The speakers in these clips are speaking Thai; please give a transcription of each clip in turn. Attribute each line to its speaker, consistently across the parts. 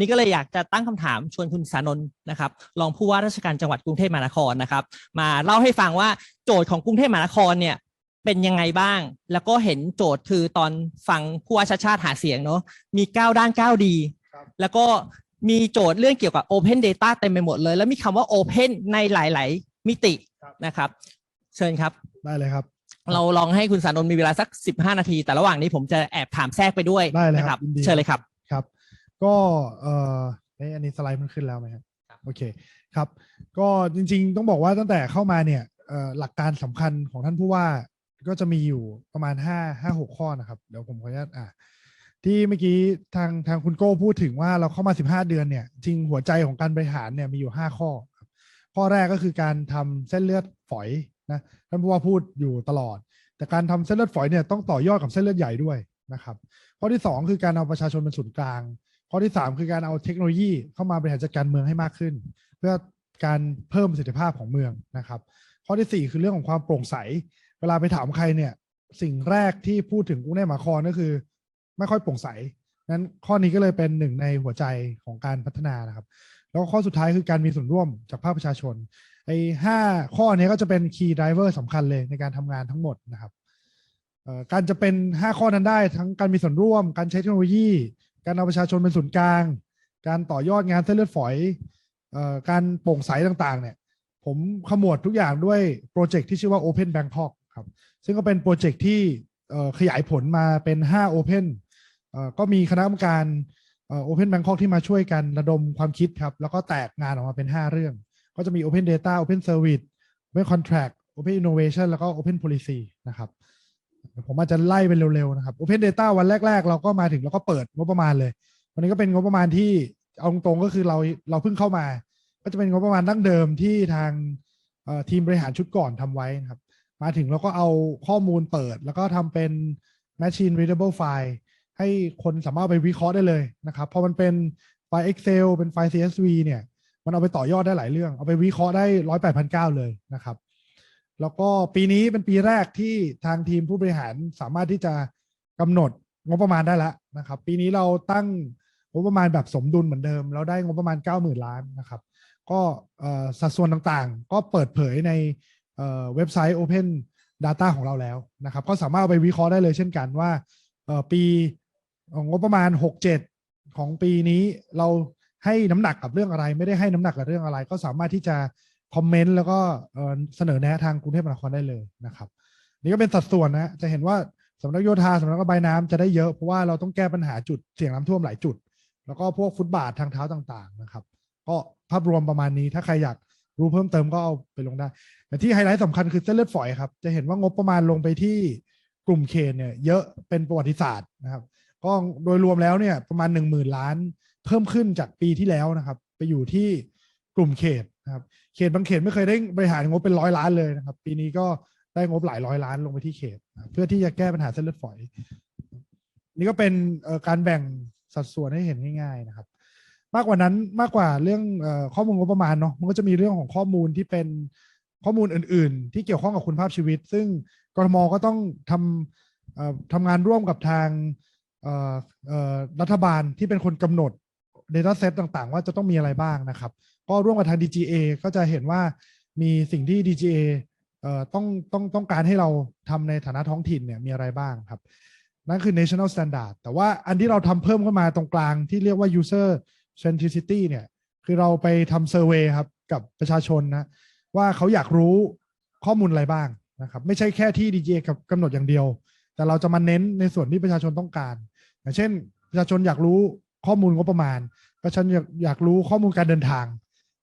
Speaker 1: นี้ก็เลยอยากจะตั้งคำถามชวนคุณสานนท์นะครับรองผู้ว่าราชการจังหวัดกรุงเทพมหานครนะครับ มาเล่าให้ฟังว่าโจทย์ของกรุงเทพมหานครเนี่ยเป็นยังไงบ้าง แล้วก็เห็นโจทย์คือตอนฟังผู้ว่าชาติชาติหาเสียงเนาะมีก้าวด้านก้าวดี
Speaker 2: ครับ
Speaker 1: แล้วก็มีโจทย์เรื่องเกี่ยวกับ Open Data เต็มไปหมดเลย แล้วมีคำว่า Open ในหลาย ๆ มิตินะครับ เชิญครับ
Speaker 2: ได้เลยครับ
Speaker 1: เราลองให้คุณสานนท์มีเวลาสัก 15 นาที แต่ระหว่างนี้ผมจะแอบถามแทรกไปด้วย
Speaker 2: ได้เลย
Speaker 1: นะ
Speaker 2: ค
Speaker 1: ค
Speaker 2: รั
Speaker 1: รั
Speaker 2: บบยินดี
Speaker 1: เชิญเลยครับ
Speaker 2: ครับ ก็เอ่อเอ๊ะอันนี้สไลด์มันขึ้นแล้วไหมครับ
Speaker 1: ครับ
Speaker 2: โอเคครับ ก็จริงๆต้องบอกว่าตั้งแต่เข้ามาเนี่ยเอ่อหลักการสำคัญของท่านผู้ว่าก็จะมีอยู่ประมาณห้าห้าหกข้อนะครับ เดี๋ยวผมขออนุญาตอะที่เมื่อกี้ทางทางคุณโก้พูดถึงว่าเราเข้ามา15เดือนเนี่ย จริงหัวใจของการบริหารเนี่ยมีอยู่5ข้อครับข้อแรกก็คือการทำเส้นเลือดฝอยนะท่านผู้ว่าพูดอยู่ตลอด แต่การทำเส้นเลือดฝอยเนี่ยต้องต่อยอดกับเส้นเลือดใหญ่ด้วยนะครับ ข้อที่2คือการเอาประชาชนเป็นศูนย์กลาง ข้อที่ 3 คือการเอาเทคโนโลยีเข้ามาบริหารจัดการเมืองให้มากขึ้น เพื่อการเพิ่มประสิทธิภาพของเมืองนะครับ ข้อที่ 4 คือเรื่องของความโปร่งใส เวลาไปถามใครเนี่ยสิ่งแรกที่พูดถึงกรุงเทพมหานครก็คือ ไม่ค่อยโปร่งใสนั้นข้อนี้ก็เลยเป็นหนึ่งในหัวใจของการพัฒนานะครับ แล้วข้อสุดท้ายคือการมีส่วนร่วมจากภาคประชาชนไอ้ห้าข้อนี้ก็จะเป็น key driver สำคัญเลยในการทำงานทั้งหมดนะครับการจะเป็น 5 ข้อนั้นได้ทั้งการมีส่วนร่วม การใช้เทคโนโลยี การเอาประชาชนเป็นศูนย์กลาง การต่อยอดงานเส้นเลือดฝอยอการโปร่งใสต่างๆ เนี่ย ผมขมวดทุกอย่างด้วยโปรเจกต์ที่ชื่อว่า Open Bangkok ครับ ซึ่งก็เป็นโปรเจกต์ที่ขยายผลมาเป็น 5 Open เอ่อก็มีคณะกรรมการเอ่อ Open Bangkok ที่มาช่วยกันระดมความคิดครับ แล้วก็แตกงานออกมาเป็น 5 เรื่อง ก็จะมี Open Data Open Service Open Contract Open Innovation แล้วก็ Open Policy นะครับ ผมอาจจะไล่เป็นเร็วๆนะครับ Open Data วันแรก ๆ เราก็มาถึงแล้วก็เปิดงบประมาณเลย วันนี้ก็เป็นงบประมาณที่เอาตรงก็คือเราเราเพิ่งเข้ามา ก็จะเป็นงบประมาณดั้งเดิมที่ทางทีมบริหารชุดก่อนทำไว้นะครับ มาถึงแล้วก็เอาข้อมูลเปิด แล้วก็ทำเป็น machine readable file ให้คนสามารถไปวิเคราะห์ได้เลยนะครับพอมันเป็นไฟล์ Excel เป็นไฟล์ CSV เนี่ย มันเอาไปต่อยอดได้หลายเรื่อง เอาไปวิเคราะห์ได้ร้อยแปดพันเก้าเลยนะครับ แล้วก็ปีนี้เป็นปีแรกที่ทางทีมผู้บริหารสามารถที่จะกำหนดงบประมาณได้แล้วนะครับ ปีนี้เราตั้งงบประมาณแบบสมดุลเหมือนเดิม เราได้งบประมาณ 90,000 ล้านนะครับ ก็สัดส่วนต่างๆ ก็เปิดเผยในเว็บไซต์ Open Data ของเราแล้วนะครับ ก็สามารถเอาไปวิเคราะห์ได้เลยเช่นกันว่าปีเอ่องบประมาณ 67 ของปีนี้เราให้น้ำหนักกับเรื่องอะไร ไม่ได้ให้น้ำหนักกับเรื่องอะไร ก็สามารถที่จะ คอมเมนต์แล้วก็เสนอแนะทางกรุงเทพมหานครได้เลยนะครับ นี่ก็เป็นสัดส่วนนะ จะเห็นว่าสำนักโยธาสำนักระบายน้ำจะได้เยอะเพราะว่าเราต้องแก้ปัญหาจุดเสี่ยงน้ำท่วมหลายจุด แล้วก็พวกฟุตบาททางเท้าต่างๆนะครับ ก็ภาพรวมประมาณนี้ถ้าใครอยากรู้เพิ่มเติมก็เอาไปลงได้ แต่ที่ไฮไลท์สำคัญคือเส้นเลือดฝอยครับ จะเห็นว่างบประมาณลงไปที่กลุ่มเขตเนี่ยเยอะเป็นประวัติศาสตร์นะครับ ก็โดยรวมแล้วเนี่ยประมาณหนึ่งหมื่นล้าน เพิ่มขึ้นจากปีที่แล้วนะครับ ไปอยู่ที่กลุ่มเขตนะครับเขตบางเขตไม่เคยได้บริหารงบเป็นร้อยล้านเลยนะครับ ปีนี้ก็ได้งบหลายร้อยล้านลงไปที่เขต เพื่อที่จะแก้ปัญหาเส้นเลือดฝอย นี่ก็เป็นการแบ่งสัดส่วนให้เห็นง่าย ๆนะครับ มากกว่านั้นมากกว่าเรื่องข้อมูลงบประมาณเนาะมันก็จะมีเรื่องของข้อมูลที่เป็นข้อมูลอื่น ๆ ที่เกี่ยวข้องกับคุณภาพชีวิต ซึ่งกรทมก็ต้องทำทำงานร่วมกับทางรัฐบาลที่เป็นคนกำหนด Data Set ต่างๆ ว่าจะต้องมีอะไรบ้างนะครับ ก็ร่วมกับทาง DGA ก็จะเห็นว่ามีสิ่งที่ DGA เอ่อต้องต้องต้องการให้เราทำในฐานะท้องถิ่นเนี่ยมีอะไรบ้างครับ นั่นคือ national standard แต่ว่าอันที่เราทำเพิ่มเข้ามาตรงกลางที่เรียกว่า user centricity เนี่ยคือเราไปทำ survey ครับกับประชาชนนะว่าเขาอยากรู้ข้อมูลอะไรบ้างนะครับไม่ใช่แค่ที่ DGA กับกำหนดอย่างเดียว แต่เราจะมาเน้นในส่วนที่ประชาชนต้องการ อย่างเช่น ประชาชนอยากรู้ข้อมูลงบประมาณประชาชนอยากอยากรู้ข้อมูลการเดินทาง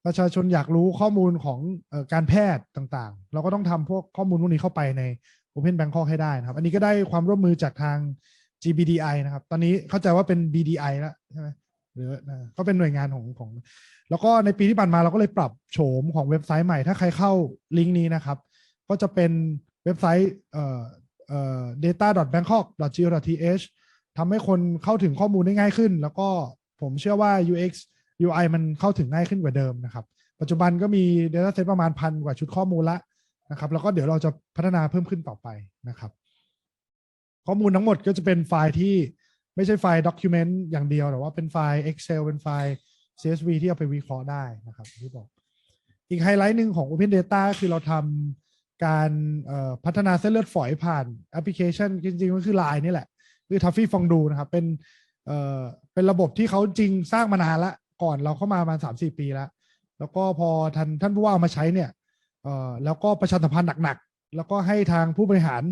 Speaker 2: ประชาชนอยากรู้ข้อมูลของอการแพทย์ต่างๆ เราก็ต้องทำพวกข้อมูลพวกนี้เข้าไปใน Open Bangkok ให้ได้นะครับ อันนี้ก็ได้ความร่วมมือจากทาง GBDI นะครับ ตอนนี้เข้าใจว่าเป็น BDI แล้วใช่ไหมหรือก็เป็นหน่วยงานของของ แล้วก็ในปีที่ผ่านมาเราก็เลยปรับโฉมของเว็บไซต์ใหม่ ถ้าใครเข้าลิงก์นี้นะครับ ก็จะเป็นเว็บไซต์เอ่อเอ่อ data.bangkok.go.th ทำให้คนเข้าถึงข้อมูลได้ง่ายขึ้น แล้วก็ผมเชื่อว่า UX UI มันเข้าถึงง่ายขึ้นกว่าเดิมนะครับ ปัจจุบันก็มี Data Set ประมาณพันกว่าชุดข้อมูลละนะครับ แล้วก็เดี๋ยวเราจะพัฒนาเพิ่มขึ้นต่อไปนะครับ ข้อมูลทั้งหมดก็จะเป็นไฟล์ที่ไม่ใช่ไฟล์ document อย่างเดียวแต่ว่าเป็นไฟล์ Excel เป็นไฟล์ CSV ที่เอาไปวิเคราะห์ได้นะครับที่บอก อีกไฮไลท์หนึ่งของ Open Data ก็คือเราทำการพัฒนาเส้นเลือดฝอยผ่านแอปพลิเคชันจริงๆก็คือ Line นี่แหละ คือ Tuffy f o n d u นะครับ เป็นเป็นระบบที่เขาจริงสร้างมานานละ ก่อนเราเข้ามาประมาณสามสี่ปีแล้ว แล้วก็พอท่านท่านผู้ว่าเอามาใช้เนี่ยเอ่อแล้วก็ประชาสัมพันธ์หนักๆ แล้วก็ให้ทางผู้บริหาร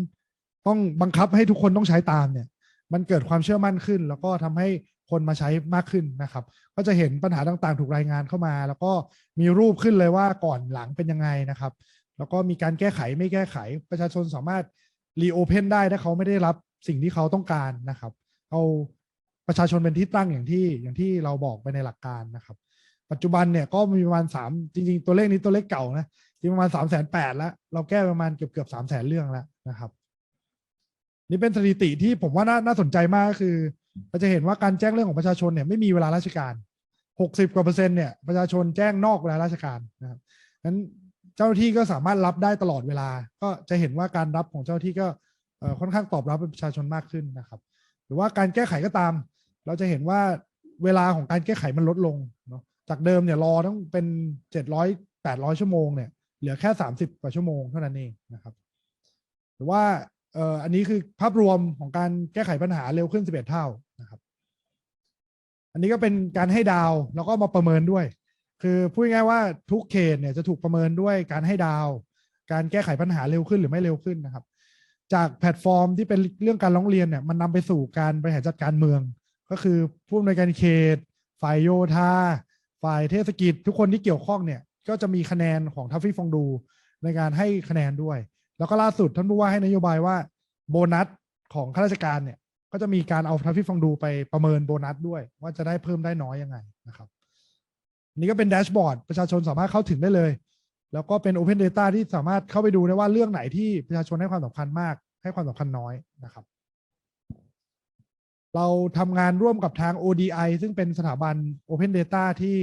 Speaker 2: ต้องบังคับให้ทุกคนต้องใช้ตามเนี่ย มันเกิดความเชื่อมั่นขึ้น แล้วก็ทำให้คนมาใช้มากขึ้นนะครับ ก็จะเห็นปัญหาต่างๆ ถูกรายงานเข้ามา แล้วก็มีรูปขึ้นเลยว่าก่อนหลังเป็นยังไงนะครับ แล้วก็มีการแก้ไขไม่แก้ไขประชาชนสามารถรีโอเพนได้ถ้าเขาไม่ได้รับสิ่งที่เขาต้องการนะครับ เอา ประชาชนเป็นที่ตั้งอย่างที่อย่างที่เราบอกไปในหลักการนะครับ ปัจจุบันเนี่ยก็มีประมาณสามจริง ๆ ตัวเลขนี้ตัวเลขเก่านะจริงประมาณสามแสนแปดแล้ว เราแก้ประมาณเกือบเกือบสามแสนเรื่องแล้วนะครับ นี่เป็นสถิติที่ผมว่าน่าน่าสนใจมากก็คือเราจะเห็นว่าการแจ้งเรื่องของประชาชนเนี่ยไม่มีเวลาราชการหกสิบกว่าเปอร์เซ็นต์เนี่ยประชาชนแจ้งนอกเวลาราชการนะครับนั้นเจ้าหน้าที่ก็สามารถรับได้ตลอดเวลา ก็จะเห็นว่าการรับของเจ้าหน้าที่ก็ค่อนข้างตอบรับเป็นประชาชนมากขึ้นนะครับ หรือว่าการแก้ไขก็ตาม เราจะเห็นว่าเวลาของการแก้ไขมันลดลงเนาะจากเดิมเนี่ยรอต้องเป็นเจ็ดร้อยแปดร้อยชั่วโมงเนี่ยเหลือแค่สามสิบกว่าชั่วโมงเท่านั้นเองนะครับหรือว่าเอ่ออันนี้คือภาพรวมของการแก้ไขปัญหาเร็วขึ้น11เอ็ดเท่านะครับ อันนี้ก็เป็นการให้ดาวแล้วก็มาประเมินด้วย คือพูดง่ายว่าทุกเขตเนี่ยจะถูกประเมินด้วยการให้ดาว การแก้ไขปัญหาเร็วขึ้นหรือไม่เร็วขึ้นนะครับ จากแพลตฟอร์มที่เป็นเรื่องการร้องเรียนเนี่ยมันนำไปสู่การบริหารจัดการเมือง ก็คือผู้อำนวยการเขต ฝ่ายโยธา ฝ่ายเทศกิจ ทุกคนที่เกี่ยวข้องเนี่ย ก็จะมีคะแนนของทัฟฟี่ฟองดูในการให้คะแนนด้วย แล้วก็ล่าสุดท่านผู้ว่าให้นโยบายว่าโบนัสของข้าราชการเนี่ยก็จะมีการเอาทัฟฟี่ฟองดูไปประเมินโบนัสด้วย ว่าจะได้เพิ่มได้น้อยยังไงนะครับนนี่ก็เป็นแดชบอร์ดประชาชนสามารถเข้าถึงได้เลย แล้วก็เป็น Open Data ที่สามารถเข้าไปดูได้ว่าเรื่องไหนที่ประชาชนให้ความสำคัญมาก ให้ความสำคัญน้อยนะครับ เราทำงานร่วมกับทาง ODI ซึ่งเป็นสถาบัน Open Data ที่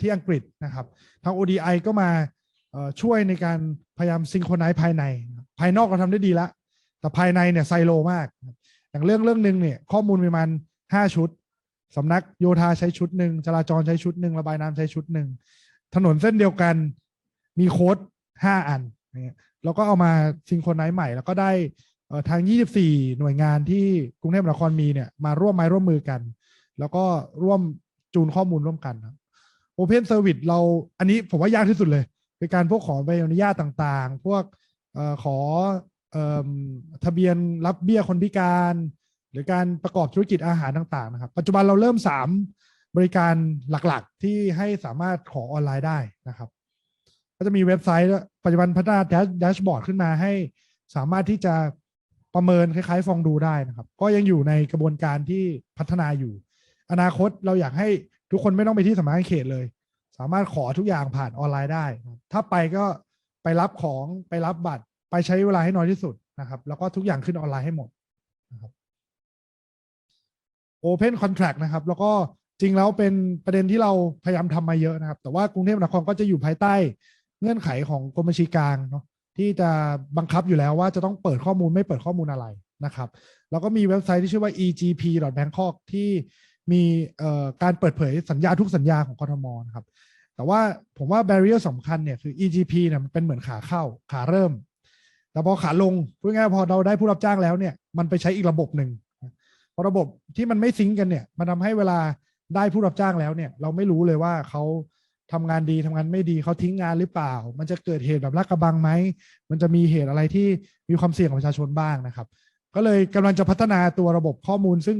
Speaker 2: ที่อังกฤษนะครับทาง ODI ก็มาช่วยในการพยายามซิงโครไนซ์ภายใน ภายนอกเราทำได้ดีล้วแต่ภายในเนี่ยไซโลมาก อย่างเรื่องเรื่องหนึ่งเนี่ยข้อมูลประมาณห้าชุดสำนักโยธาใช้ชุดหนึ่งจราจรใช้ชุดหนึ่งระบายน้ำใช้ชุดหนึ่งถนนเส้นเดียวกันมีโค้ดห้าอันเนี่ยแล้วก็เอามาซิงโครไนซ์ใหม่ แล้วก็ได้ ทาง 24 หน่วยงานที่กรุงเทพมหานครมีเนี่ยมาร่วมไม้ร่วมมือกัน แล้วก็ร่วมจูนข้อมูลร่วมกันครับ Open Service เราอันนี้ผมว่ายากที่สุดเลยคือการพวกขอใบอนุญาตต่างๆ พวกออขออทะเบียนรับเบี้ยคนพิการ หรือการประกอบธุรกิจอาหารต่างๆนะครับ ปัจจุบันเราเริ่ม 3 บริการหลักๆ ที่ให้สามารถขอออนไลน์ได้นะครับ ก็จะมีเว็บไซต์ปัจจุบันพัฒนาแดชบอร์ดขึ้นมาให้สามารถที่จะ ประเมินคล้ายๆ ฟองดูได้นะครับ ก็ยังอยู่ในกระบวนการที่พัฒนาอยู่ อนาคตเราอยากให้ทุกคนไม่ต้องไปที่สำนักงานเขตเลย สามารถขอทุกอย่างผ่านออนไลน์ได้ ถ้าไปก็ไปรับของไปรับบัตร ไปใช้เวลาให้น้อยที่สุดนะครับ แล้วก็ทุกอย่างขึ้นออนไลน์ให้หมดนะครับ Open Contract นะครับ แล้วก็จริงแล้วเป็นประเด็นที่เราพยายามทำมาเยอะนะครับ แต่ว่ากรุงเทพมหานครก็จะอยู่ภายใต้เงื่อนไขของกรมบัญชีกลางเนาะ ที่จะบังคับอยู่แล้วว่าจะต้องเปิดข้อมูลไม่เปิดข้อมูลอะไรนะครับ แล้วก็มีเว็บไซต์ที่ชื่อว่า egp.bangkok ที่มีการเปิดเผยสัญญาทุกสัญญาของกทมนะครับ แต่ว่าผมว่า barrier สำคัญเนี่ยคือ EGP เนี่ยมันเป็นเหมือนขาเข้าขาเริ่ม แต่พอขาลงพูดง่ายพอเราได้ผู้รับจ้างแล้วเนี่ยมันไปใช้อีกระบบหนึ่งพอระบบที่มันไม่ซิงก์กันเนี่ยมันทำให้เวลาได้ผู้รับจ้างแล้วเนี่ย เราไม่รู้เลยว่าเขา ทำงานดีทำงานไม่ดีเขาทิ้งงานหรือเปล่า มันจะเกิดเหตุแบบลากกระบังไหม มันจะมีเหตุอะไรที่มีความเสี่ยงกับประชาชนบ้างนะครับ ก็เลยกำลังจะพัฒนาตัวระบบข้อมูล ซึ่ง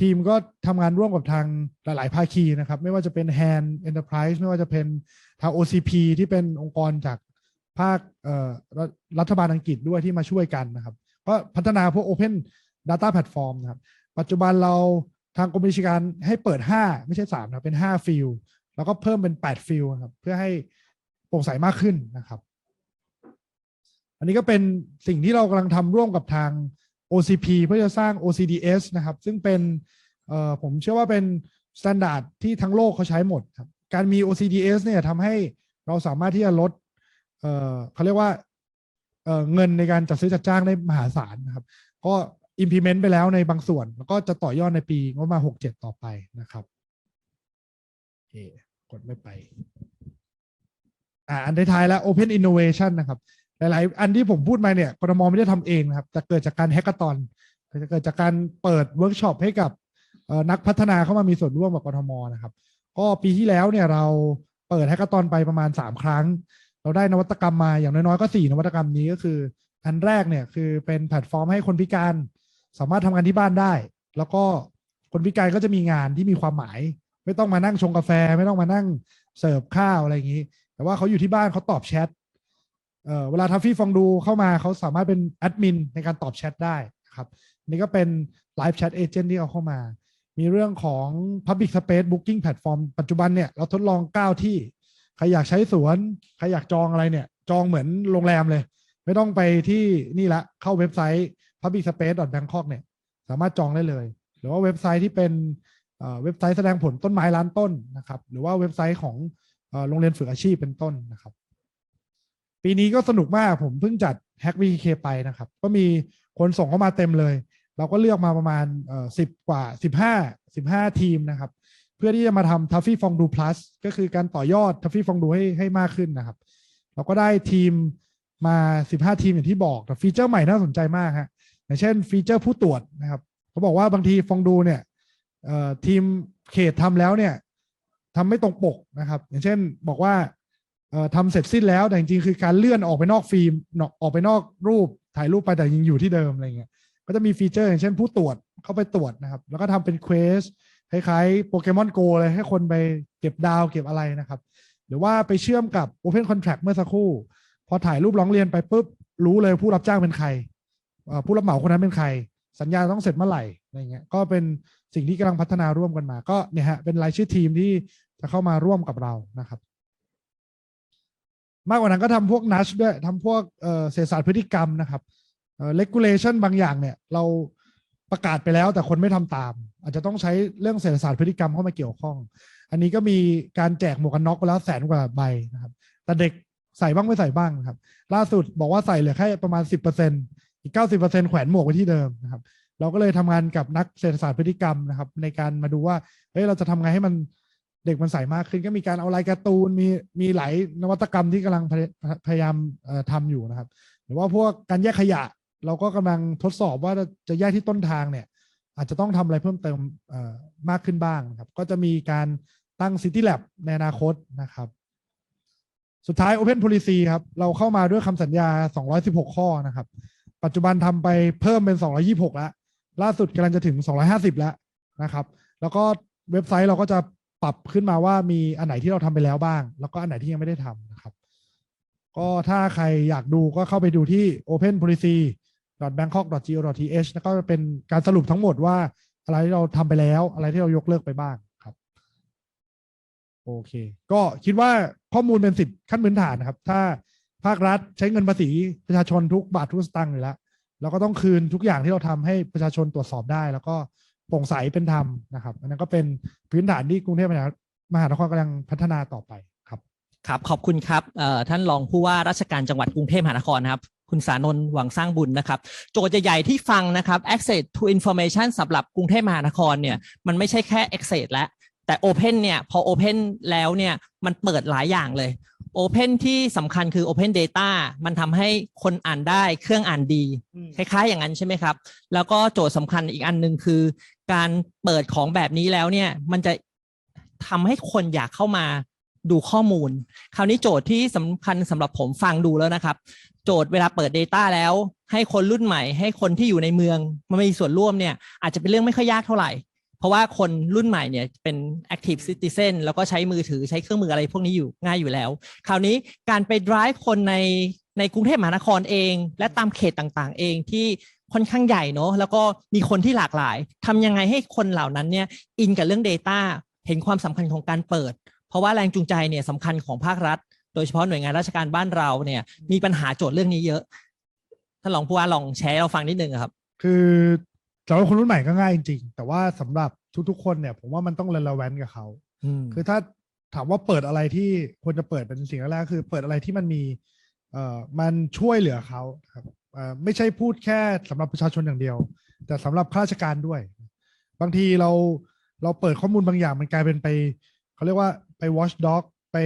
Speaker 2: ทีมก็ทำงานร่วมกับทางหลาย ๆ ภาคีนะครับ ไม่ว่าจะเป็น Hand Enterprise ไม่ว่าจะเป็นทาง OCP ที่เป็นองค์กรจากภาครัฐรัฐบาลอังกฤษด้วยที่มาช่วยกันนะครับ ก็พัฒนาพวก Open Data Platform นะครับ ปัจจุบันเราทางกรมวิชาการให้เปิด 5 ไม่ใช่ 3 นะ เป็น 5 ฟิล แล้วก็เพิ่มเป็น 8 ฟิลครับ เพื่อให้โปร่งใสมากขึ้นนะครับ อันนี้ก็เป็นสิ่งที่เรากำลังทำร่วมกับทาง OCP เพื่อจะสร้าง OCDS นะครับ ซึ่งเป็นผมเชื่อว่าเป็นมาตรฐานที่ทั้งโลกเขาใช้หมดครับ การมี OCDS เนี่ยทำให้เราสามารถที่จะลดเเขาเรียกว่าเเงินในการจัดซื้อจัดจ้างได้มหาศาลนะครับ ก็ implement ไปแล้วในบางส่วน แล้วก็จะต่อยอดในปีงบมาณหกเจ็ดต่อไปนะครับเอ กดไม่ไป อ่า อันท้ายๆแล้ว Open Innovation นะครับ หลาย ๆ อันที่ผมพูดมาเนี่ยกรมไม่ได้ทำเองนะครับ แต่เกิดจากการแฮกเกอร์ตอนจะเกิดจากการเปิดเวิร์กช็อปให้กับนักพัฒนาเข้ามามีส่วนร่วมกับกทมนะครับ ก็ปีที่แล้วเนี่ยเราเปิดแฮกเกอร์ตอนไปประมาณ 3 ครั้ง เราได้นวัตกรรมมาอย่างน้อย ๆ ก็ 4 นวัตกรรมนี้ก็คือ อันแรกเนี่ยคือเป็นแพลตฟอร์มให้คนพิการ สามารถทำงานที่บ้านได้ แล้วก็คนพิการก็จะมีงานที่มีความหมาย ไม่ต้องมานั่งชงกาแฟ ไม่ต้องมานั่งเสิร์ฟข้าวอะไรอย่างนี้ แต่ว่าเขาอยู่ที่บ้านเขาตอบแชทเอ่อเวลาทัฟฟี่ฟองดูเข้ามาเขาสามารถเป็นแอดมินในการตอบแชทได้ครับนนี่ก็เป็นไลฟ์แชทเอเจนต์ที่เอาเข้ามา มีเรื่องของ Public Space Booking Platform ปัจจุบันเนี่ยเราทดลอง 9 ที่ ใครอยากใช้สวน ใครอยากจองอะไรเนี่ย จองเหมือนโรงแรมเลย ไม่ต้องไปที่นี่ละ เข้าเว็บไซต์ publicspace.bangkok เนี่ย สามารถจองได้เลย หรือว่าเว็บไซต์ที่เป็น เอ่อเว็บไซต์แสดงผลต้นไม้ล้านต้นนะครับ หรือว่าเว็บไซต์ของโรงเรียนฝึกอาชีพเป็นต้นนะครับ ปีนี้ก็สนุกมากผมเพิ่งจัด Hack VK ไปนะครับ ก็มีคนส่งเข้ามาเต็มเลย เราก็เลือกมาประมาณสิบกว่าสิบห้าสิบห้าทีมนะครับ เพื่อที่จะมาทำทัฟฟี่ฟองดู plus ก็คือการต่อยอดทัฟฟี่ฟองดูให้ให้มากขึ้นนะครับ เราก็ได้ทีมมา 15 ทีมอย่างที่บอกแต่ฟีเจอร์ใหม่น่าสนใจมากฮะอย่างเช่นฟีเจอร์ผู้ตรวจนะครับเขาบอกว่าบางทีฟองดูเนี่ย ทีมเขตทำแล้วเนี่ยทำไม่ตรงปกนะครับ อย่างเช่นบอกว่าเอ่อทำเสร็จสิ้นแล้วแต่จริงๆคือการเลื่อนออกไปนอกฟิล์มออกไปนอกรูปถ่ายรูปไปแต่ยังอยู่ที่เดิมอะไรเงี้ยก็จะมีฟีเจอร์ อย่างเช่นผู้ตรวจเข้าไปตรวจนะครับ แล้วก็ทำเป็นเควสคล้ายๆโปเกมอนโกเลยให้คนไปเก็บดาวเก็บอะไรนะครับ หรือว่าไปเชื่อมกับ Open Contract เมื่อสักครู่ พอถ่ายรูปร้องเรียนไปปุ๊บรู้เลยผู้รับจ้างเป็นใคร ผู้รับเหมาคนนั้นเป็นใคร สัญญาต้องเสร็จเมื่อไหร่ อะไรเงี้ยก็เป็นสิ่งที่กำลังพัฒนาร่วมกันมา ก็เนี่ยฮะเป็นรายชื่อทีมที่จะเข้ามาร่วมกับเรานะครับ มากกว่านั้นก็ทำพวกนัชด้วยทำพวกเอ่อเศรษฐศาสตร์พฤติกรรมนะครับเอ่อ regulation บางอย่างเนี่ย เราประกาศไปแล้วแต่คนไม่ทำตาม อาจจะต้องใช้เรื่องเศรษฐศาสตร์พฤติกรรมเข้ามาเกี่ยวข้อง อันนี้ก็มีการแจกหมวกกันน็อกไปแล้วแสนกว่าใบนะครับแต่เด็กใส่บ้างไม่ใส่บ้างครับ ล่าสุดบอกว่าใส่เหลือแค่ประมาณ10%อีก90%แขวนหมวกไว้ที่เดิมนะครับ เราก็เลยทำงานกับนักเศรษฐศาสตร์พฤติกรรมนะครับ ในการมาดูว่าเฮ้ยเราจะทำไงให้มันเด็กมันใส่มากขึ้นก็มีการเอาลายการ์ตูนมีมีหลายนวัตกรรมที่กำลังพยพยายามเอ่อทำอยู่นะครับ หรือว่าพวกการแยกขยะ เราก็กำลังทดสอบว่าจะแยกที่ต้นทางเนี่ย อาจจะต้องทำอะไรเพิ่มเติมมากขึ้นบ้างครับ ก็จะมีการตั้ง City Lab ในอนาคตนะครับ สุดท้าย Open Policy ครับ เราเข้ามาด้วยคำสัญญา 216 ข้อนะครับ ปัจจุบันทำไปเพิ่มเป็น 226 แล้ว ล่าสุดกำลังจะถึง 250 แล้วนะครับ แล้วก็เว็บไซต์เราก็จะปรับขึ้นมาว่ามีอันไหนที่เราทำไปแล้วบ้าง แล้วก็อันไหนที่ยังไม่ได้ทำนะครับ ก็ถ้าใครอยากดูก็เข้าไปดูที่ Open Policy bangkok.go.th แล้วก็เป็นการสรุปทั้งหมดว่าอะไรที่เราทำไปแล้วอะไรที่เรายกเลิกไปบ้างครับ โอเค ก็คิดว่าข้อมูลเป็นสิทธิขั้นพื้นฐานนะครับ ถ้าภาครัฐใช้เงินภาษีประชาชนทุกบาททุกสตางค์อยู่แล้ว เราก็ต้องคืนทุกอย่างที่เราทำให้ประชาชนตรวจสอบได้ แล้วก็โปร่งใสเป็นธรรมนะครับอันนั้นก็เป็นพื้นฐานที่กรุงเทพมหานครกำลังพัฒนาต่อไปครับ
Speaker 1: ครับขอบคุณครับท่านรองผู้ว่าราชการจังหวัดกรุงเทพมหานครครับคุณสานนท์หวังสร้างบุญนะครับ โจทย์ใหญ่ๆที่ฟังนะครับ access to information สำหรับกรุงเทพมหานครเนี่ยมันไม่ใช่แค่ access แล้วแต่ open เนี่ยพอ open แล้วเนี่ยมันเปิดหลายอย่างเลย open ที่สำคัญคือ open data มันทำให้คนอ่านได้เครื่องอ่านดี คล้ายๆ อย่างนั้นใช่ไหมครับ แล้วก็โจทย์สำคัญอีกอันหนึ่งคือ การเปิดของแบบนี้แล้วเนี่ยมันจะทำให้คนอยากเข้ามาดูข้อมูล คราวนี้โจทย์ที่สำคัญสำหรับผมฟังดูแล้วนะครับ โจทย์เวลาเปิด Data แล้ว ให้คนรุ่นใหม่ ให้คนที่อยู่ในเมืองมามีส่วนร่วมเนี่ยอาจจะเป็นเรื่องไม่ค่อยยากเท่าไหร่ เพราะว่าคนรุ่นใหม่เนี่ยเป็น active citizen แล้วก็ใช้มือถือใช้เครื่องมืออะไรพวกนี้อยู่ง่ายอยู่แล้ว คราวนี้การไป drive คนในในกรุงเทพมหานครเอง และตามเขตต่างๆ เองที่ค่อนข้างใหญ่เนอะแล้วก็มีคนที่หลากหลายทำยังไงให้คนเหล่านั้นเนี่ยอินกับเรื่อง Data เห็นความสำคัญของการเปิด เพราะว่าแรงจูงใจเนี่ยสำคัญของภาครัฐ โดยเฉพาะหน่วยงานราชการบ้านเราเนี่ยมีปัญหาโจทย์เรื่องนี้เยอะท่านรองผู้ว่าลองแชร์เราฟังนิดนึงครับ
Speaker 2: คือ สำหรับคนรุ่นใหม่ก็ง่ายจริงๆแต่ว่าสำหรับทุกๆคนเนี่ย ผมว่ามันต้องเรลแวนกับเขา
Speaker 1: อืม
Speaker 2: คือถ้าถามว่าเปิดอะไรที่ควรจะเปิดเป็นสิ่งแรกๆคือ เปิดอะไรที่มันมีเอ่อมันช่วยเหลือเขาครับเอ่อไม่ใช่พูดแค่สำหรับประชาชนอย่างเดียวแแต่สำหรับข้าราชการด้วย บางทีเราเราเปิดข้อมูลบางอย่างมันกลายเป็นไปเขาเรียกว่าไป watchdog ไป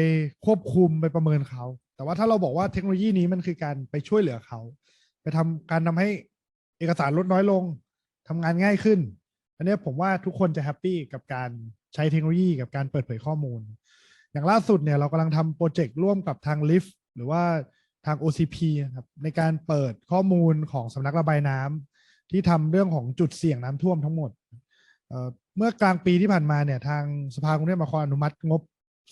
Speaker 2: ควบคุมไปประเมินเขา แต่ว่าถ้าเราบอกว่าเทคโนโลยีนี้มันคือการไปช่วยเหลือเขา ไปทำการทำให้เอกสารลดน้อยลง ทำงานง่ายขึ้น อันนี้ผมว่าทุกคนจะแฮปปี้กับการใช้เทคโนโลยีกับการเปิดเผยข้อมูล อย่างล่าสุดเนี่ยเรากำลังทำโปรเจกต์ร่วมกับทาง Lyft หรือว่าทาง OCP นะครับในการเปิดข้อมูลของสำนักระบายน้ำที่ทำเรื่องของจุดเสี่ยงน้ำท่วมทั้งหมดเเมื่อกลางปีที่ผ่านมาเนี่ยทางสภากรุงเทพมหานครอนุมัติงบ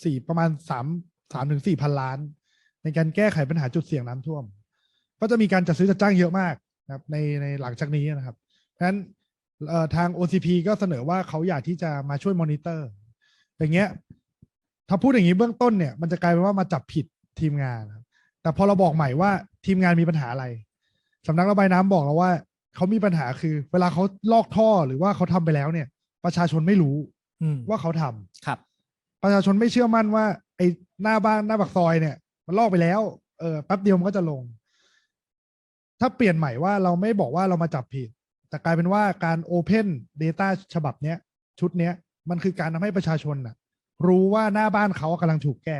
Speaker 2: สี่ประมาณสามสามถึงสี่พันล้าน ในการแก้ไขปัญหาจุดเสี่ยงน้ำท่วม ก็จะมีการจัดซื้อจัดจ้างเยอะมากนะครับในในหลังจากนี้นะครับ เพราะฉะนั้นเอ่อทาง OCP ก็เสนอว่าเขาอยากที่จะมาช่วยมอนิเตอร์อย่างเงี้ย ถ้าพูดอย่างนี้เบื้องต้นเนี่ย มันจะกลายเป็นว่ามาจับผิดทีมงานนะครับแต่พอเราบอกใหม่ว่าทีมงานมีปัญหาอะไรสำนักระบายน้ำบอกเราว่าเขามีปัญหาคือ เวลาเขาลอกท่อหรือว่าเขาทำไปแล้วเนี่ย ประชาชนไม่รู้
Speaker 1: อืม
Speaker 2: ว่าเขาทำ
Speaker 1: ครับ
Speaker 2: ประชาชนไม่เชื่อมั่นว่า ไอ้หน้าบ้านหน้าปากซอยเนี่ย มันลอกไปแล้วเออแป๊บเดียวมันก็จะลง ถ้าเปลี่ยนใหม่ว่าเราไม่บอกว่าเรามาจับผิด แต่กลายเป็นว่าการ Open Data ฉบับเนี้ย ชุดเนี้ย มันคือการทำให้ประชาชนน่ะ รู้ว่าหน้าบ้านเขากำลังถูกแก้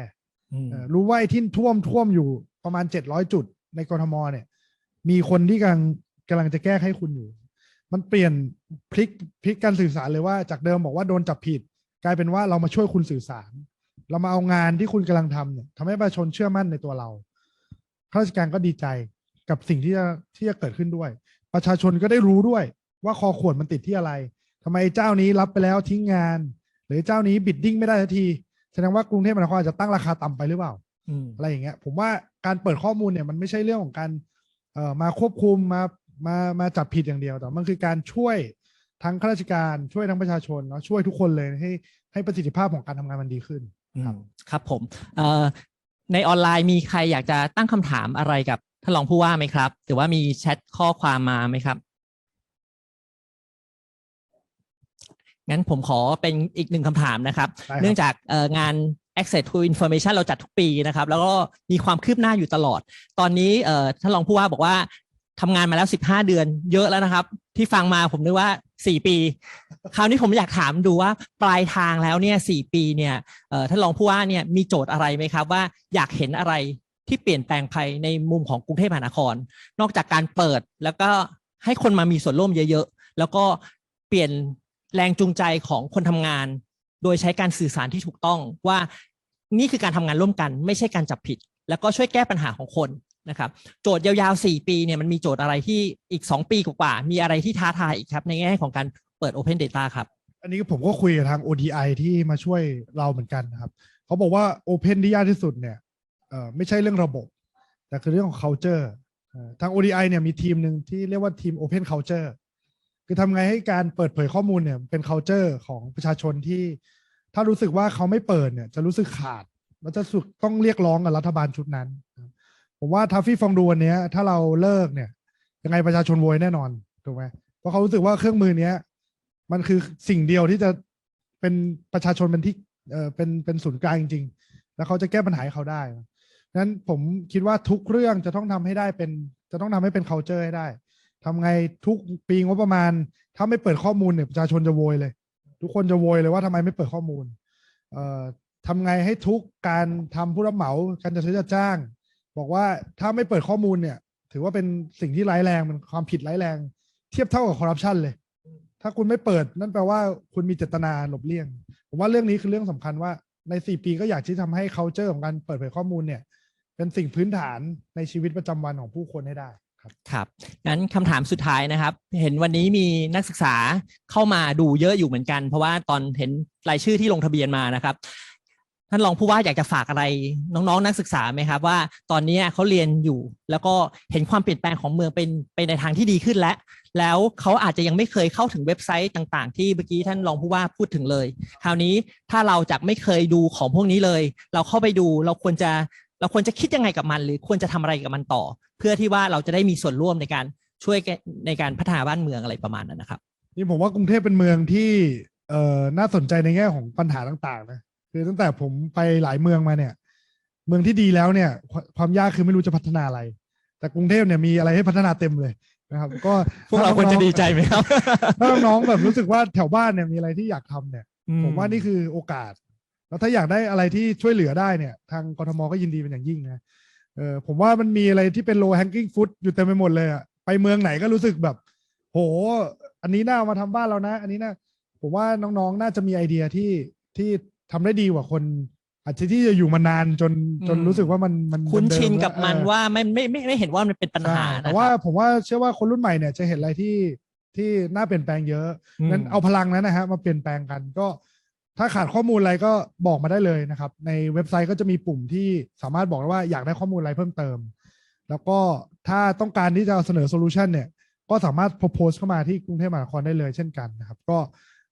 Speaker 1: อืม
Speaker 2: เออรู้ว่าไอ้ที่ท่วมท่วมอยู่ประมาณเจ็ดร้อยจุดในกรทมเนี่ย มีคนที่กำลังกำลังจะแก้ให้คุณอยู่ มันเปลี่ยนพลิกพลิกการสื่อสารเลยว่าจากเดิมบอกว่าโดนจับผิด กลายเป็นว่าเรามาช่วยคุณสื่อสาร เรามาเอางานที่คุณกำลังทำเนี่ยทำให้ประชาชนเชื่อมั่นในตัวเราข้าราชการก็ดีใจกับสิ่งที่จะที่จะเกิดขึ้นด้วย ประชาชนก็ได้รู้ด้วย ว่าคอขวดมันติดที่อะไรทำไมเจ้านี้รับไปแล้วทิ้งงาน หรือเจ้านี้บิดดิ้งไม่ได้ทันทีแสดงว่ากรุงเทพมหานครอาจจะตั้งราคาต่ำไปหรือเปล่า
Speaker 1: อืม
Speaker 2: อะไรอย่างเงี้ย ผมว่าการเปิดข้อมูลเนี่ยมันไม่ใช่เรื่องของการเอ่อมาควบคุมมามามาจับผิดอย่างเดียวแต่มันคือการช่วยทั้งข้าราชการช่วยทั้งประชาชนแล้วช่วยทุกคนเลยให้ให้ประสิทธิภาพของการทำงานมันดีขึ้นครับ
Speaker 1: ครับผมเอ่อในออนไลน์มีใครอยากจะตั้งคำถามอะไรกับ ท่านรองผู้ว่าไหมครับ หรือว่ามีแชทข้อความมาไหมครับ งั้นผมขอเป็นอีกหนึ่งคำถามนะครับ
Speaker 2: ได้ครับ
Speaker 1: เนื่องจากเอ่องาน Access to Information เราจัดทุกปีนะครับ แล้วก็มีความคืบหน้าอยู่ตลอด ตอนนี้เอ่อท่านรองผู้ว่าบอกว่าทำงานมาแล้ว 15 เดือน เยอะแล้วนะครับ ที่ฟังมาผมนึกว่า 4 ปี คราวนี้ผมอยากถามดูว่าปลายทางแล้วเนี่ย4ปีเนี่ยเอ่อท่านรองผู้ว่าเนี่ยมีโจทย์อะไรไหมครับ ว่าอยากเห็นอะไร ที่เปลี่ยนแปลงภายในมุมของกรุงเทพมหานคร นอกจากการเปิดแล้วก็ให้คนมามีส่วนร่วมเยอะๆ แล้วก็เปลี่ยนแรงจูงใจของคนทำงาน โดยใช้การสื่อสารที่ถูกต้องว่านี่คือการทำงานร่วมกัน ไม่ใช่การจับผิด แล้วก็ช่วยแก้ปัญหาของคนนะครับโจทย์ยาวๆ 4 ปีเนี่ยมันมีโจทย์อะไรที่อีก 2 ปีกว่าๆมีอะไรที่ท้าทายอีกครับในแง่ของการเปิด Open Data ครับ
Speaker 2: อันนี้ผมก็คุยกับทาง ODI ที่มาช่วยเราเหมือนกันนะครับ เขาบอกว่า Open ที่ยากที่สุดเนี่ย ไม่ใช่เรื่องระบบ แต่คือเรื่องของ culture ทาง ODI เนี่ยมีทีมหนึ่งที่เรียกว่าทีม Open Culture คือทำไงให้การเปิดเผยข้อมูลเนี่ยเป็น culture ของประชาชนที่ ถ้ารู้สึกว่าเขาไม่เปิดเนี่ยจะรู้สึกขาดแล้วจะสึกต้องเรียกร้องกับรัฐบาลชุดนั้น ผมว่าทัฟฟี่ฟองดูวันนี้ถ้าเราเลิกเนี่ยยังไงประชาชนโวยแน่นอนถูกไหมเพราะเขารู้สึกว่าเครื่องมือเนี้ยมันคือสิ่งเดียวที่จะเป็นประชาชนเป็นที่เออเป็นเป็นศูนย์กลางจริงๆ แล้วเขาจะแก้ปัญหาให้เขาได้ นั้นผมคิดว่าทุกเรื่องจะต้องทำให้ได้เป็น จะต้องทำให้เป็น culture ให้ได้ทำไงทุกปีงบประมาณ ถ้าไม่เปิดข้อมูลเนี่ยประชาชนจะโวยเลย ทุกคนจะโวยเลยว่าทำไมไม่เปิดข้อมูล เอ่อทำไงให้ทุกการทำผู้รับเหมาการจัดซื้อจัดจ้าง บอกว่าถ้าไม่เปิดข้อมูลเนี่ย ถือว่าเป็นสิ่งที่ร้ายแรงเป็นความผิดร้ายแรง เทียบเท่ากับคอร์รัปชันเลย ถ้าคุณไม่เปิดนั่นแปลว่าคุณมีเจตนาหลบเลี่ยง ผมว่าเรื่องนี้คือเรื่องสำคัญว่าในสี่ปีก็อยากที่ทำให้ culture ของการเปิดเผยข้อมูลเนี่ย เป็นสิ่งพื้นฐานในชีวิตประจำวันของผู้คนให้ได้ครับ
Speaker 1: ครับงั้นคำถามสุดท้ายนะครับ เห็นวันนี้มีนักศึกษาเข้ามาดูเยอะอยู่เหมือนกัน เพราะว่าตอนเห็นรายชื่อที่ลงทะเบียนมานะครับท่านรองผู้ว่าอยากจะฝากอะไรน้องๆ นักศึกษาไหมครับ ว่าตอนนี้เขาเรียนอยู่ แล้วก็เห็นความเปลี่ยนแปลงของเมืองเป็นไปในทางที่ดีขึ้นแล้ว แล้วเขาอาจจะยังไม่เคยเข้าถึงเว็บไซต์ต่าง ๆ ที่เมื่อกี้ท่านรองผู้ว่าพูดถึงเลย คราวนี้ถ้าเราจากไม่เคยดูของพวกนี้เลย เราเข้าไปดูเราควรจะ เราควรจะคิดยังไงกับมัน หรือควรจะทำอะไรกับมันต่อ เพื่อที่ว่าเราจะได้มีส่วนร่วมในการช่วยแก้ในการพัฒนาบ้านเมืองอะไรประมาณนั้นนะครับ
Speaker 2: นี่ผมว่ากรุงเทพเป็นเมืองที่เอ่อน่าสนใจในแง่ของปัญหาต่างๆนะคือตั้งแต่ผมไปหลายเมืองมาเนี่ย เมืองที่ดีแล้วเนี่ย ความความยากคือไม่รู้จะพัฒนาอะไร แต่กรุงเทพเนี่ยมีอะไรให้พัฒนาเต็มเลยไปนะครับ ก็
Speaker 1: พวกเราควรจะดีใจไหมครับ
Speaker 2: ถ้าน้องๆแบบรู้สึกว่าแถวบ้านเนี่ยมีอะไรที่อยากทำเนี่ย ผมว่านี่คือโอกาส แล้วถ้าอยากได้อะไรที่ช่วยเหลือได้เนี่ยทางกทมก็ยินดีเป็นอย่างยิ่งนะเออผมว่ามันมีอะไรที่เป็น low hanging fruit อยู่เต็มไปหมดเลยอะไปเมืองไหนก็รู้สึกแบบ โห อันนี้น่าเอามาทำบ้านเรานะ อันนี้น่าผมว่าน้องๆ น่าจะมีไอเดียที่ที่ทำได้ดีกว่าคน อาจจะที่จะอยู่มานานจนจน
Speaker 1: อืม
Speaker 2: รู้สึกว่ามันมัน
Speaker 1: คุ้น
Speaker 2: เดิมๆ
Speaker 1: ชิน
Speaker 2: แล้ว
Speaker 1: กับมัน
Speaker 2: เออ
Speaker 1: ว่าไม่ไม่ไม่ไม่เห็นว่ามันเป็นปัญหา
Speaker 2: ใช่
Speaker 1: นะ
Speaker 2: แต่
Speaker 1: ค
Speaker 2: ว่า
Speaker 1: รับ
Speaker 2: ผมว่าเชื่อว่าคนรุ่นใหม่เนี่ยจะเห็นอะไรที่ที่น่าเปลี่ยนแปลงเยอะ
Speaker 1: อืม
Speaker 2: งั้นเอาพลังนั้นนะฮะมาเปลี่ยนแปลงกันก็ ถ้าขาดข้อมูลอะไรก็บอกมาได้เลยนะครับ ในเว็บไซต์ก็จะมีปุ่มที่สามารถบอกได้ว่าอยากได้ข้อมูลอะไรเพิ่มเติม แล้วก็ถ้าต้องการที่จะเสนอโซลูชันเนี่ย ก็สามารถ propose เข้ามาที่กรุงเทพมหานครได้เลยเช่นกันนะครับ ก็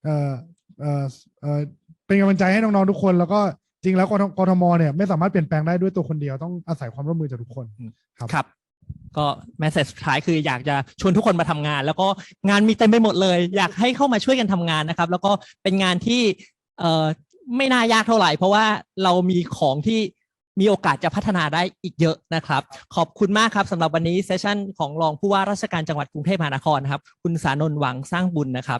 Speaker 2: เออเออเออเป็นกำลังใจให้น้องๆทุกคน แล้วก็จริงแล้วกทกทมเนี่ยไม่สามารถเปลี่ยนแปลงได้ด้วยตัวคนเดียวต้องอาศัยความร่วมมือจากทุกคนครับ
Speaker 1: ครับก็แมสเซจสุดท้ายคืออยากจะชวนทุกคนมาทำงาน แล้วก็งานมีเต็มไปหมดเลย อยากให้เข้ามาช่วยกันทำงานนะครับ แล้วก็เป็นงานที่ เอ่อไม่น่ายากเท่าไหร่ เพราะว่าเรามีของที่มีโอกาสจะพัฒนาได้อีกเยอะนะครับ ขอบคุณมากครับสำหรับวันนี้เซสชั่นของรองผู้ว่าราชการจังหวัดกรุงเทพมหานครครับ คุณสานนท์หวังสร้างบุญนะครับ